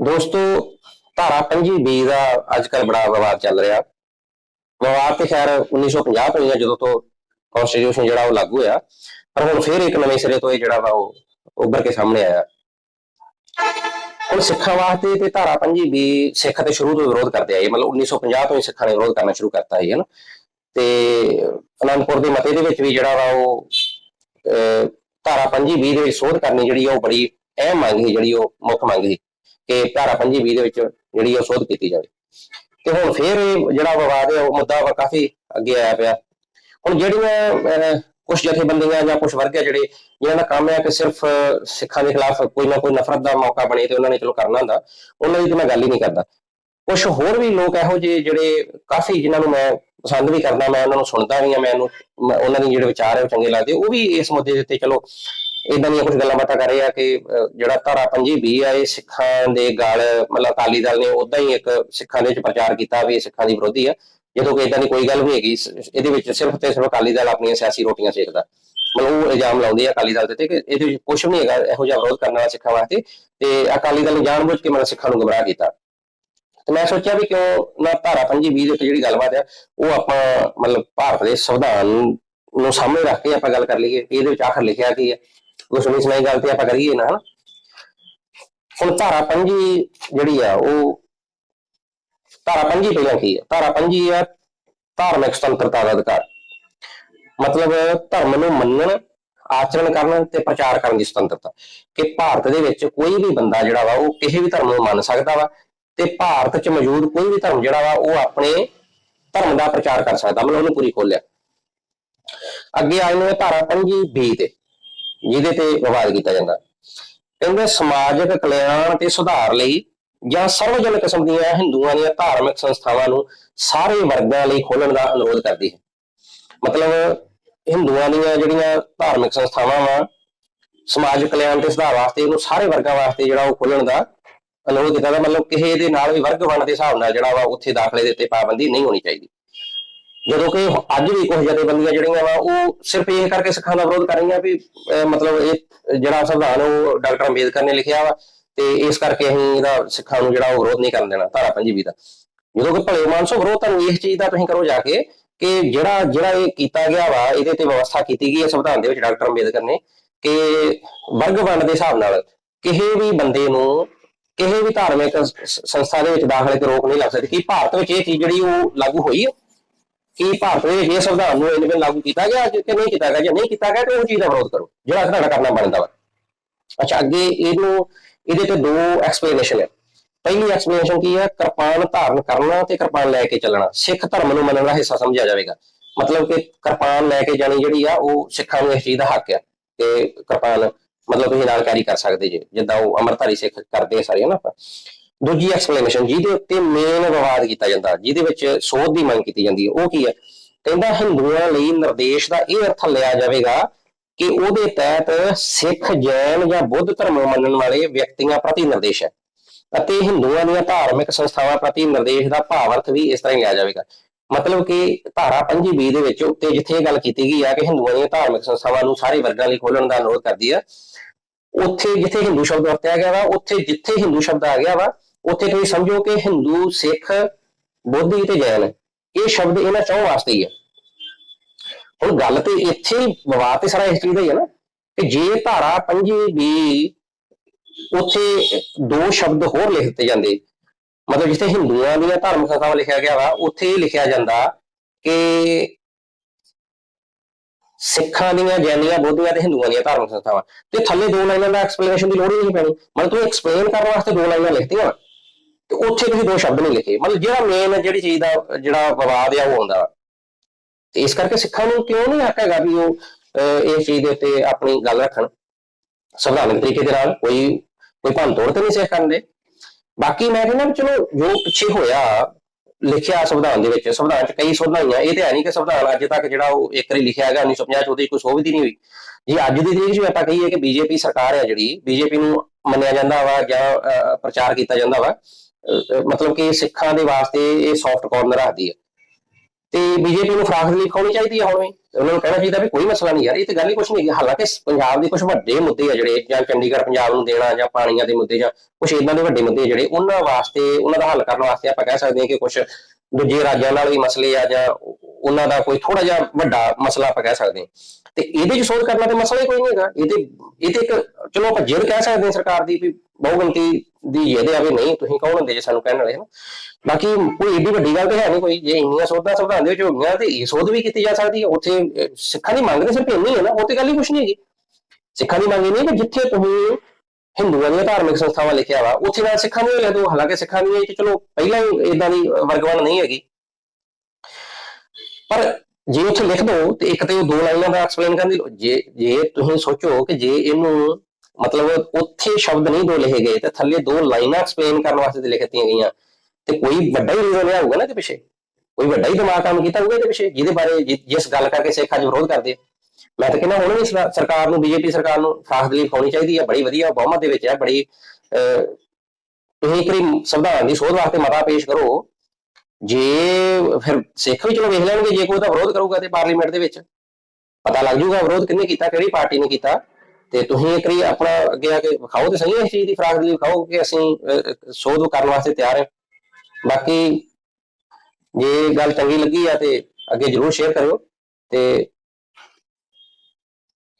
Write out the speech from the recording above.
ਦੋਸਤੋ ਧਾਰਾ 25 ਬੀ ਦਾ ਅੱਜਕੱਲ ਬੜਾ ਵਿਵਾਦ ਚੱਲ ਰਿਹਾ। ਵਿਵਾਦ ਤੇ ਖੈਰ 1950 ਤੋਂ ਹੀ ਜਦੋਂ ਤੋਂ ਕਨਸਟੀਟਿਊਸ਼ਨ ਜਿਹੜਾ ਉਹ ਲਾਗੂ ਹੋਇਆ। ਪਰ ਹੁਣ ਫਿਰ ਇੱਕ ਨਵੇਂ ਸਿਰੇ ਤੋਂ ਇਹ ਜਿਹੜਾ ਵਾ ਉਹ ਉੱਭਰ ਕੇ ਸਾਹਮਣੇ ਆਇਆ। ਹੁਣ ਸਿੱਖਾਂ ਵਾਸਤੇ ਤੇ ਧਾਰਾ 25 ਬੀ ਸਿੱਖ ਤੇ ਸ਼ੁਰੂ ਤੋਂ ਵਿਰੋਧ ਕਰਦੇ ਆਏ ਮਤਲਬ 1950 ਤੋਂ ਹੀ ਸਿੱਖਾਂ ਨੇ ਵਿਰੋਧ ਕਰਨਾ ਸ਼ੁਰੂ ਕਰਤਾ ਹੈ ਨਾ? ਤੇ ਅਨੰਦਪੁਰ ਦੇ ਮਤੇ ਦੇ ਵਿੱਚ ਵੀ ਜਿਹੜਾ ਵਾ ਉਹ ਅਹ, ਧਾਰਾ 25 ਬੀ ਦੇ ਵਿੱਚ ਸੋਧ ਕਰਨੀ ਜਿਹੜੀ ਆ ਉਹ ਬੜੀ ਅਹਿਮ ਮੰਗ ਸੀ ਜਿਹੜੀ ਉਹ ਮੁੱਖ ਮੰਗ ਸੀ। ਕਿ ਧਾਰਾ 25 ਦੇ ਵਿੱਚ ਜਿਹੜੀ ਉਹ ਸੋਧ ਕੀਤੀ ਜਾਵੇ। ਤੇ ਹੁਣ ਫਿਰ ਇਹ ਜਿਹੜਾ ਵਿਵਾਦ ਹੈ, ਉਹ ਮੁੱਦਾ ਵਾ ਕਾਫੀ ਅੱਗੇ ਆਇਆ ਪਿਆ। ਹੁਣ ਜਿਹੜੀਆਂ ਕੁਝ ਜਥੇਬੰਦੀਆਂ ਜਾਂ ਕੁਝ ਵਰਗ ਹੈ ਜਿਹੜੇ, ਜਿਨ੍ਹਾਂ ਦਾ ਕੰਮ ਹੈ ਕਿ ਸਿਰਫ ਸਿੱਖਾਂ ਦੇ ਖਿਲਾਫ ਕੋਈ ਨਾ ਕੋਈ ਨਫ਼ਰਤ ਦਾ ਮੌਕਾ ਬਣੇ ਤੇ ਉਹਨਾਂ ਨੇ ਚਲੋ ਕਰਨਾ ਹੁੰਦਾ, ਉਹਨਾਂ ਦੀ ਤਾਂ ਮੈਂ ਗੱਲ ਹੀ ਨਹੀਂ ਕਰਦਾ। ਕੁਝ ਹੋਰ ਵੀ ਲੋਕ ਇਹੋ ਜਿਹੇ ਜਿਹੜੇ ਕਾਫੀ ਜਿਨ੍ਹਾਂ ਨੂੰ ਮੈਂ ਪਸੰਦ ਵੀ ਕਰਦਾ, ਮੈਂ ਉਹਨਾਂ ਨੂੰ ਸੁਣਦਾ ਵੀ ਆ ਮੈਨੂੰ ਮੈਂ ਉਹਨਾਂ ਦੇ ਜਿਹੜੇ ਵਿਚਾਰ ਹੈ ਉਹ ਚੰਗੇ ਲੱਗਦੇ, ਉਹ ਵੀ ਇਸ ਮੁੱਦੇ ਦੇ ਉੱਤੇ ਚਲੋ ਇਦਾਂ ਦੀਆਂ ਕੁਝ ਗੱਲਾਂ ਬਾਤਾਂ ਕਰ ਰਹੇ ਆ ਕਿ ਜਿਹੜਾ ਧਾਰਾ 25 ਬੀ ਆ, ਇਹ ਸਿੱਖਾਂ ਦੇ ਗਾਲ, ਮਤਲਬ ਅਕਾਲੀ ਦਲ ਨੇ ਉਦਾਂ ਹੀ ਇੱਕ ਸਿੱਖਾਂ ਦੇ ਵਿੱਚ ਪ੍ਰਚਾਰ ਕੀਤਾ ਵੀ ਇਹ ਸਿੱਖਾਂ ਦੀ ਵਿਰੋਧੀ ਆ। ਜਦੋਂ ਕਿ ਇਦਾਂ ਦੀ ਕੋਈ ਗੱਲ ਨਹੀਂ ਹੈਗੀ ਇਹਦੇ ਵਿੱਚ ਸਿਰਫ ਤੇ ਸਿਰਫ ਅਕਾਲੀ ਦਲ ਆਪਣੀਆਂ ਸਿਆਸੀ ਰੋਟੀਆਂ ਸੇਕਦਾ। ਮਤਲਬ ਉਹ ਇਲਜ਼ਾਮ ਲਾਉਂਦੇ ਆ ਅਕਾਲੀ ਦਲ ਤੇ ਕਿ ਇਹਦੇ ਵਿੱਚ ਕੁਝ ਨਹੀਂ ਹੈਗਾ, ਇਹੋ ਜਿਹਾ ਵਿਰੋਧ ਕਰਨ ਵਾਲਾ ਸਿੱਖਾਂ ਵਾਸਤੇ ਤੇ ਅਕਾਲੀ ਦਲ ਨੇ ਜਾਣਬੁੱਝ ਕੇ ਮਤਲਬ ਸਿੱਖਾਂ ਨੂੰ ਗੁੰਮਰਾਹ ਕੀਤਾ। ਤੇ ਮੈਂ ਸੋਚਿਆ ਵੀ ਕਿਉਂ ਨਾ ਧਾਰਾ 25 ਬੀ ਦੇ ਉੱਤੇ ਜਿਹੜੀ ਗੱਲਬਾਤ ਆ, ਉਹ ਆਪਾਂ ਮਤਲਬ ਭਾਰਤ ਦੇ ਸੰਵਿਧਾਨ ਨੂੰ ਸਾਹਮਣੇ ਰੱਖ ਕੇ ਆਪਾਂ ਗੱਲ ਕਰ ਲਈਏ ਇਹਦੇ ਵਿੱਚ ਆਖਰ ਲਿਖਿਆ ਕੀ ਹੈ ਉਹ ਸੁਣੀ ਸੁਣਾਈ ਗੱਲ ਤੇ ਆਪਾਂ ਕਰੀਏ ਨਾ। ਹਨਾ ਹੁਣ ਧਾਰਾ 25 ਜਿਹੜੀ ਆ, ਉਹ ਧਾਰਾ 25 ਪਹਿਲਾਂ ਕੀ ਹੈ ਧਾਰਾ 25 ਆ ਧਾਰਮਿਕ ਸੁਤੰਤਰਤਾ ਦਾ ਅਧਿਕਾਰ। ਮਤਲਬ ਧਰਮ ਨੂੰ ਮੰਨਣ, ਆਚਰਣ ਕਰਨ ਤੇ ਪ੍ਰਚਾਰ ਕਰਨ ਦੀ ਸੁਤੰਤਰਤਾ। ਕਿ ਭਾਰਤ ਦੇ ਵਿੱਚ ਕੋਈ ਵੀ ਬੰਦਾ ਜਿਹੜਾ ਵਾ, ਉਹ ਕਿਸੇ ਵੀ ਧਰਮ ਨੂੰ ਮੰਨ ਸਕਦਾ ਵਾ ਤੇ ਭਾਰਤ 'ਚ ਮੌਜੂਦ ਕੋਈ ਵੀ ਧਰਮ ਜਿਹੜਾ ਵਾ, ਉਹ ਆਪਣੇ ਧਰਮ ਦਾ ਪ੍ਰਚਾਰ ਕਰ ਸਕਦਾ। ਮਤਲਬ ਉਹਨੂੰ ਪੂਰੀ ਖੋਲਿਆ ਅੱਗੇ ਆਏ ਨੇ ਧਾਰਾ 25 ਬੀ ਤੇ। ਜਿਹਦੇ ਤੇ ਵਿਵਾਦ ਕੀਤਾ ਜਾਂਦਾ। ਕਹਿੰਦੇ ਸਮਾਜਿਕ ਕਲਿਆਣ ਤੇ ਸੁਧਾਰ ਲਈ ਜਾਂ ਸਰਵਜਨ ਕਿਸਮ ਦੀਆਂ ਹਿੰਦੂਆਂ ਦੀਆਂ ਧਾਰਮਿਕ ਸੰਸਥਾਵਾਂ ਨੂੰ ਸਾਰੇ ਵਰਗਾਂ ਲਈ ਖੋਲਣ ਦਾ ਅਨੁਰੋਧ ਕਰਦੀ ਹੈ। ਮਤਲਬ ਹਿੰਦੂਆਂ ਦੀਆਂ ਜਿਹੜੀਆਂ ਧਾਰਮਿਕ ਸੰਸਥਾਵਾਂ ਵਾ, ਸਮਾਜਿਕ ਕਲਿਆਣ ਤੇ ਸੁਧਾਰ ਵਾਸਤੇ ਉਹਨੂੰ ਸਾਰੇ ਵਰਗਾਂ ਵਾਸਤੇ ਜਿਹੜਾ ਉਹ ਖੋਲਣ ਦਾ ਅਨੁਰੋਧ ਕੀਤਾ ਦਾ ਮਤਲਬ ਕਿਸੇ ਦੇ ਨਾਲ ਵੀ ਵਰਗ ਵੰਡ ਦੇ ਹਿਸਾਬ ਨਾਲ ਜਿਹੜਾ ਵਾ ਉੱਥੇ ਦਾਖਲੇ ਦੇ ਉੱਤੇ ਪਾਬੰਦੀ ਨਹੀਂ ਹੋਣੀ ਚਾਹੀਦੀ। ਜਦੋਂ ਕਿ ਅੱਜ ਵੀ ਕੁਝ ਜਥੇਬੰਦੀਆਂ ਜਿਹੜੀਆਂ ਵਾ, ਉਹ ਸਿਰਫ ਇਹ ਕਰਕੇ ਸਿੱਖਾਂ ਦਾ ਵਿਰੋਧ ਕਰ ਰਹੀਆਂ ਵੀ ਮਤਲਬ ਇਹ ਜਿਹੜਾ ਸੰਵਿਧਾਨ ਉਹ ਡਾਕਟਰ ਅੰਬੇਦਕਰ ਨੇ ਲਿਖਿਆ ਵਾ ਤੇ ਇਸ ਕਰਕੇ ਅਸੀਂ ਇਹਦਾ ਸਿੱਖਾਂ ਨੂੰ ਜਿਹੜਾ ਉਹ ਵਿਰੋਧ ਨਹੀਂ ਕਰਨ ਦੇਣਾ, ਧਾਰਾ 25 ਦਾ। ਜਦੋਂ ਕਿ ਭਲੇ ਮਾਨਸੋ ਵਿਰੋਧ ਤੁਹਾਨੂੰ ਇਸ ਚੀਜ਼ ਦਾ ਤੁਸੀਂ ਕਰੋ ਜਾ ਕੇ ਕਿ ਜਿਹੜਾ ਜਿਹੜਾ ਇਹ ਕੀਤਾ ਗਿਆ ਵਾ, ਇਹਦੇ ਤੇ ਵਿਵਸਥਾ ਕੀਤੀ ਗਈ ਹੈ ਸੰਵਿਧਾਨ ਦੇ ਵਿੱਚ ਡਾਕਟਰ ਅੰਬੇਦਕਰ ਨੇ ਕਿ ਵਰਗ ਵੰਡ ਦੇ ਹਿਸਾਬ ਨਾਲ ਕਿਸੇ ਵੀ ਬੰਦੇ ਨੂੰ ਕਿਸੇ ਵੀ ਧਾਰਮਿਕ ਸੰਸਥਾ ਦੇ ਵਿੱਚ ਦਾਖਲੇ ਤੇ ਰੋਕ ਨਹੀਂ ਲੱਗ ਸਕਦੀ, ਕਿ ਭਾਰਤ ਵਿੱਚ ਇਹ ਚੀਜ਼ ਜਿਹੜੀ ਉਹ ਲਾਗੂ ਹੋਈ ਹੈ ਕੀ ਭਾਰਤ ਦੇ ਇਹ ਸੰਵਿਧਾਨ ਨੂੰ ਇੰਨੇ ਲਾਗੂ ਕੀਤਾ ਗਿਆ ਕਿ ਨਹੀਂ ਕੀਤਾ ਗਿਆ, ਜੇ ਨਹੀਂ ਕੀਤਾ ਗਿਆ, ਤੇ ਉਹ ਚੀਜ਼ ਦਾ ਵਿਰੋਧ ਕਰੋ, ਜਿਹੜਾ ਤੁਹਾਡਾ ਕਰਨਾ ਬਣਦਾ ਵਾ। ਅੱਛਾ, ਅੱਗੇ ਇਹਨੂੰ, ਇਹਦੇ ਤੇ ਦੋ ਐਕਸਪਲੇਨੇਸ਼ਨ ਹੈ ਪਹਿਲੀ ਐਕਸਪਲੇਨੇਸ਼ਨ ਕੀ ਹੈ ਕਿਰਪਾਨ ਧਾਰਨ ਕਰਨਾ ਤੇ ਕਿਰਪਾਨ ਲੈ ਕੇ ਚੱਲਣਾ। ਸਿੱਖ ਧਰਮ ਨੂੰ ਮੰਨਣ ਦਾ ਹਿੱਸਾ ਸਮਝਿਆ ਜਾਵੇਗਾ। ਮਤਲਬ ਕਿ ਕਿਰਪਾਨ ਲੈ ਕੇ ਜਾਣੀ ਜਿਹੜੀ ਆ, ਉਹ ਸਿੱਖਾਂ ਨੂੰ ਇਸ ਚੀਜ਼ ਦਾ ਹੱਕ ਆ ਕਿ ਕਿਰਪਾਨ ਮਤਲਬ ਤੁਸੀਂ ਨਾਲ ਕੈਰੀ ਕਰ ਸਕਦੇ ਜੇ। ਜਿੱਦਾਂ ਉਹ ਅਮਰਧਾਰੀ ਸਿੱਖ ਕਰਦੇ ਸਾਰੇ, ਹਨਾ ਆਪਾਂ। ਦੂਜੀ ਐਕਸਪਲੇਨੇਸ਼ਨ ਜਿਹਦੇ ਉੱਤੇ ਮੇਨ ਵਿਵਾਦ ਕੀਤਾ ਜਾਂਦਾ, ਜਿਹਦੇ ਵਿੱਚ ਸੋਧ ਦੀ ਮੰਗ ਕੀਤੀ ਜਾਂਦੀ ਹੈ, ਉਹ ਕੀ ਹੈ? ਕਹਿੰਦਾ ਹਿੰਦੂਆਂ ਲਈ ਨਿਰਦੇਸ਼ ਦਾ ਇਹ ਅਰਥ ਲਿਆ ਜਾਵੇਗਾ ਕਿ ਉਹਦੇ ਤਹਿਤ ਸਿੱਖ, ਜੈਨ ਜਾਂ ਬੁੱਧ ਧਰਮ ਮੰਨਣ ਵਾਲੇ ਵਿਅਕਤੀਆਂ ਪ੍ਰਤੀ ਨਿਰਦੇਸ਼ ਹੈ ਅਤੇ ਹਿੰਦੂਆਂ ਦੀਆਂ ਧਾਰਮਿਕ ਸੰਸਥਾਵਾਂ ਪ੍ਰਤੀ ਨਿਰਦੇਸ਼ ਦਾ ਭਾਵ ਅਰਥ ਵੀ ਇਸ ਤਰ੍ਹਾਂ ਹੀ ਲਿਆ ਜਾਵੇਗਾ। ਮਤਲਬ ਕਿ ਧਾਰਾ 25 ਬੀ ਦੇ ਵਿੱਚ ਉੱਤੇ ਜਿੱਥੇ ਇਹ ਗੱਲ ਕੀਤੀ ਗਈ ਆ ਕਿ ਹਿੰਦੂਆਂ ਦੀਆਂ ਧਾਰਮਿਕ ਸੰਸਥਾਵਾਂ ਨੂੰ ਸਾਰੇ ਵਰਗਾਂ ਲਈ ਖੋਲਣ ਦਾ ਅਨੁਰੋਧ ਕਰਦੀ ਹੈ, ਉੱਥੇ ਜਿੱਥੇ ਹਿੰਦੂ ਸ਼ਬਦ ਵਰਤਿਆ ਗਿਆ ਵਾ, ਉੱਥੇ ਜਿੱਥੇ ਹਿੰਦੂ ਸ਼ਬਦ ਆ ਗਿਆ ਵਾ ਉੱਥੇ ਤੁਸੀਂ ਸਮਝੋ ਕਿ ਹਿੰਦੂ ਸਿੱਖ ਬੋਧੀ ਤੇ ਜੈਨ, ਇਹ ਸ਼ਬਦ ਇਹਨਾਂ ਚੌਂ ਵਾਸਤੇ ਹੀ ਹੈ ਹੁਣ ਗੱਲ ਤੇ ਇੱਥੇ ਹੀ ਵਿਵਾਦ ਤੇ ਸਾਰਾ ਇਸ ਚੀਜ਼ ਦਾ ਹੀ ਹੈ ਨਾ, ਕਿ ਜੇ ਧਾਰਾ 25 ਵੀ ਉੱਥੇ ਦੋ ਸ਼ਬਦ ਹੋਰ ਲਿਖ ਦਿੱਤੇ ਜਾਂਦੇ, ਮਤਲਬ ਜਿੱਥੇ ਹਿੰਦੂਆਂ ਦੀਆਂ ਧਾਰਮਿਕ ਸੰਸਥਾਵਾਂ ਲਿਖਿਆ ਗਿਆ ਵਾ, ਉੱਥੇ ਇਹ ਲਿਖਿਆ ਜਾਂਦਾ ਕਿ ਸਿੱਖਾਂ ਦੀਆਂ ਜੈਨੀਆਂ ਬੋਧੀਆਂ ਤੇ ਹਿੰਦੂਆਂ ਦੀਆਂ ਧਾਰਮਿਕ ਸੰਸਥਾਵਾਂ ਤੇ ਥੱਲੇ ਦੋ ਲਾਈਨਾਂ ਦਾ ਐਕਸਪਲੇਨੇਸ਼ਨ ਦੀ ਲੋੜ ਹੀ ਨਹੀਂ ਪੈਣੀ। ਮਤਲਬ ਤੂੰ ਐਕਸਪਲੇਨ ਕਰਨ ਵਾਸਤੇ ਦੋ ਲਾਈਨਾਂ ਲਿਖਤੀਆਂ। ਤੇ ਉੱਥੇ ਤੁਸੀਂ ਦੋ ਸ਼ਬਦ ਨਹੀਂ ਲਿਖੇ। ਮਤਲਬ ਜਿਹੜਾ ਮੇਨ ਜਿਹੜੀ ਚੀਜ਼ ਦਾ ਜਿਹੜਾ ਵਿਵਾਦ ਆ ਉਹ ਆਉਂਦਾ ਵਾ। ਤੇ ਇਸ ਕਰਕੇ ਸਿੱਖਾਂ ਨੂੰ ਕਿਉਂ ਨਹੀਂ ਹੱਕ ਹੈਗਾ ਵੀ ਉਹ ਅਹ, ਚੀਜ਼ ਦੇ ਉੱਤੇ ਆਪਣੀ ਗੱਲ ਰੱਖਣ? ਸੰਵਿਧਾਨਕ ਤਰੀਕੇ ਦੇ ਨਾਲ ਕੋਈ ਕੋਈ ਭੰਨ ਤੋੜ ਤੇ ਨਹੀਂ ਸਿੱਖ ਕਰਦੇ ਬਾਕੀ ਮੈਂ ਕਹਿੰਦਾ ਚਲੋ ਜੋ ਪਿੱਛੇ ਹੋਇਆ ਲਿਖਿਆ ਸੰਵਿਧਾਨ ਦੇ ਵਿੱਚ ਸੰਵਿਧਾਨ 'ਚ ਕਈ ਸੋਧਾਂ ਹੋਈਆਂ ਇਹ ਤੇ ਹੈ ਨਹੀਂ ਕਿ ਸੰਵਿਧਾਨ ਅੱਜ ਤੱਕ ਜਿਹੜਾ ਉਹ ਇੱਕ ਵਾਰੀ ਲਿਖਿਆ ਗਿਆ 1950 ਚ ਉਹਦੀ ਕੋਈ ਸੋਧ ਹੀ ਨਹੀਂ ਹੋਈ। ਜੇ ਅੱਜ ਦੀ ਤਰੀਕ 'ਚ ਵੀ ਆਪਾਂ ਕਹੀਏ ਕਿ ਬੀਜੇਪੀ ਸਰਕਾਰ ਹੈ ਜਿਹੜੀ ਬੀਜੇਪੀ ਨੂੰ ਮੰਨਿਆ ਜਾਂਦਾ ਵਾ ਜਾਂ ਪ੍ਰਚਾਰ ਕੀਤਾ ਜਾਂਦਾ ਵਾ ਮਤਲਬ ਕਿ ਸਿੱਖਾਂ ਦੇ ਵਾਸਤੇ ਇਹ ਸੌਫਟ ਕਾਰਨਰ ਰੱਖਦੀ ਹੈ ਤੇ ਬੀਜੇਪੀ ਨੂੰ ਫਰਾਖ ਰਿਲੀਫ ਹੋਣੀ ਚਾਹੀਦੀ ਹੈ ਹੁਣ ਵੀ। ਉਹਨਾਂ ਨੂੰ ਕਹਿਣਾ ਚਾਹੀਦਾ ਵੀ ਕੋਈ ਮਸਲਾ ਨਹੀਂ ਯਾਰ, ਇਹ ਤੇ ਗੱਲ ਹੀ ਕੁਛ ਨਹੀਂ ਹਾਲਾਂਕਿ ਪੰਜਾਬ ਦੇ ਕੁਝ ਵੱਡੇ ਮੁੱਦੇ ਆ ਜਿਹੜੇ, ਜਾਂ ਚੰਡੀਗੜ੍ਹ ਪੰਜਾਬ ਨੂੰ ਦੇਣਾ, ਜਾਂ ਪਾਣੀਆਂ ਦੇ ਮੁੱਦੇ, ਜਾਂ ਕੁਝ ਇਦਾਂ ਦੇ ਵੱਡੇ ਮੁੱਦੇ ਜਿਹੜੇ ਉਹਨਾਂ ਵਾਸਤੇ, ਉਹਨਾਂ ਦਾ ਹੱਲ ਕਰਨ ਵਾਸਤੇ ਆਪਾਂ ਕਹਿ ਸਕਦੇ ਹਾਂ ਕਿ ਕੁਝ ਦੂਜੇ ਰਾਜਾਂ ਨਾਲ ਵੀ ਮਸਲੇ ਆ, ਜਾਂ ਉਹਨਾਂ ਦਾ ਕੋਈ ਥੋੜਾ ਜਿਹਾ ਵੱਡਾ ਮਸਲਾ ਆਪਾਂ ਕਹਿ ਸਕਦੇ ਹਾਂ। ਤੇ ਇਹਦੇ ਚ ਸੋਧ ਕਰਨਾ ਤੇ ਮਸਲਾ ਹੀ ਕੋਈ ਨਹੀਂ ਹੈਗਾ। ਇਹਦੇ ਇਹ ਤੇ ਇੱਕ, ਚਲੋ ਆਪਾਂ ਜਿੱਦ ਕਹਿ ਸਕਦੇ ਹਾਂ ਸਰਕਾਰ ਦੀ ਵੀ ਬਹੁਗਿਣਤੀ ਦੀ ਜਿੱਦ ਆ ਵੀ ਨਹੀਂ, ਤੁਸੀਂ ਕੌਣ ਹੁੰਦੇ ਜੇ ਸਾਨੂੰ ਕਹਿਣ ਵਾਲੇ, ਹਨ? ਬਾਕੀ ਕੋਈ ਏਡੀ ਵੱਡੀ ਗੱਲ ਤੇ ਹੈ ਨਹੀਂ ਕੋਈ, ਜੇ ਇੰਨੀਆਂ ਸੋਧਾਂ ਸੰਵਿਧਾਨ ਦੇ ਵਿੱਚ ਹੋ ਗਈਆਂ ਤੇ ਇਹ ਸੋਧ ਵੀ ਕੀਤੀ ਜਾ ਸਕਦੀ ਹੈ। ਉੱਥੇ ਸਿੱਖਾਂ ਦੀ ਮੰਗ ਤੇ ਸਿਰਫ ਇੰਨੀ ਹੈ ਨਾ, ਉਹ ਤੇ ਗੱਲ ਹੀ ਕੁਛ ਨਹੀਂ ਹੈਗੀ। ਸਿੱਖਾਂ ਦੀ ਮੰਗ ਇਹ ਨਹੀਂ ਕਿ ਜਿੱਥੇ ਤੁਸੀਂ ਹਿੰਦੂਆਂ ਦੀਆਂ ਧਾਰਮਿਕ ਸੰਸਥਾਵਾਂ ਲਿਖਿਆ ਵਾ, ਉੱਥੇ ਨਾਲ ਸਿੱਖਾਂ ਨੂੰ ਲਿਖ ਦਿਓ ਹਾਲਾਂਕਿ ਸਿੱਖਾਂ ਦੀ ਇਹ ਚਲੋ ਪਹਿਲਾਂ ਹੀ ਇਦਾਂ ਦੀ ਵਰਗਵਾਨ ਨਹੀਂ ਹੈਗੀ। ਪਰ ਜੇ ਉੱਥੇ ਲਿਖ ਦੋ ਤੇ ਇੱਕ ਤੇ ਉਹ ਦੋ ਲਾਈਨਾਂ ਦਾ ਐਕਸਪਲੇਨ ਕਰਨ ਦੀ ਜੇ ਜੇ ਤੁਸੀਂ ਸੋਚੋ ਕਿ ਜੇ ਇਹਨੂੰ ਮਤਲਬ ਉੱਥੇ ਸ਼ਬਦ ਨਹੀਂ ਦੋ ਲਿਖੇ ਗਏ ਤੇ ਥੱਲੇ ਦੋ ਲਾਈਨਾਂ ਐਕਸਪਲੇਨ ਕਰਨ ਵਾਸਤੇ ਲਿਖ ਦਿੱਤੀਆਂ ਗਈਆਂ। ਤੇ ਕੋਈ ਵੱਡਾ ਹੀ ਰੀਜ਼ਨ ਹੋਊਗਾ ਨਾ ਇਹਦੇ ਪਿੱਛੇ। ਕੋਈ ਵੱਡਾ ਹੀ ਦਿਮਾਗ ਕੰਮ ਕੀਤਾ ਹੋਊਗਾ ਇਹਦੇ ਪਿੱਛੇ ਜਿਹਦੇ ਬਾਰੇ ਜਿਸ ਗੱਲ ਕਰਕੇ ਸਿੱਖ ਅੱਜ ਵਿਰੋਧ ਕਰਦੇ। ਮੈਂ ਤਾਂ ਕਹਿੰਦਾ ਹੁਣ ਵੀ ਸਰਕਾਰ ਨੂੰ ਬੀਜੇਪੀ ਸਰਕਾਰ ਨੂੰ ਫਰਾਖ ਦਲੀਪ ਹੋਣੀ ਚਾਹੀਦੀ ਹੈ ਬੜੀ ਵਧੀਆ ਬਹੁਮਤ ਦੇ ਵਿੱਚ ਹੈ ਬੜੀ ਅਹ, ਤੁਸੀਂ ਇੱਕ ਸੰਵਿਧਾਨ ਦੀ ਸੋਧ ਵਾਸਤੇ ਮਤਾ ਪੇਸ਼ ਕਰੋ। ਜੇ ਫਿਰ ਸਿੱਖ ਵੀ ਚਲੋ ਵੇਖ ਲੈਣਗੇ ਜੇ ਕੋਈ ਤਾਂ ਵਿਰੋਧ ਕਰੂਗਾ ਤੇ ਪਾਰਲੀਮੈਂਟ ਦੇ ਵਿੱਚ। ਪਤਾ ਲੱਗ ਜਾਊਗਾ ਵਿਰੋਧ ਕਿੰਨੇ ਕੀਤਾ ਕਿਹੜੀ ਪਾਰਟੀ ਨੇ ਕੀਤਾ। ਤੇ ਤੁਸੀਂ ਇੱਕ ਵਾਰੀ ਆਪਣਾ ਅੱਗੇ ਆ ਕੇ ਵਿਖਾਓ ਤੇ ਸਹੀ ਇਸ ਚੀਜ਼ ਦੀ ਫਰਾਖ ਦਲੀਪ ਵਿਖਾਓ ਕਿ ਅਸੀਂ ਸੋਧ ਕਰਨ ਵਾਸਤੇ ਤਿਆਰ ਹਾਂ। ਬਾਕੀ ਜੇ ਗੱਲ ਚੰਗੀ ਲੱਗੀ ਆ ਤੇ ਅੱਗੇ ਜਰੂਰ ਸ਼ੇਅਰ ਕਰਿਓ ਤੇ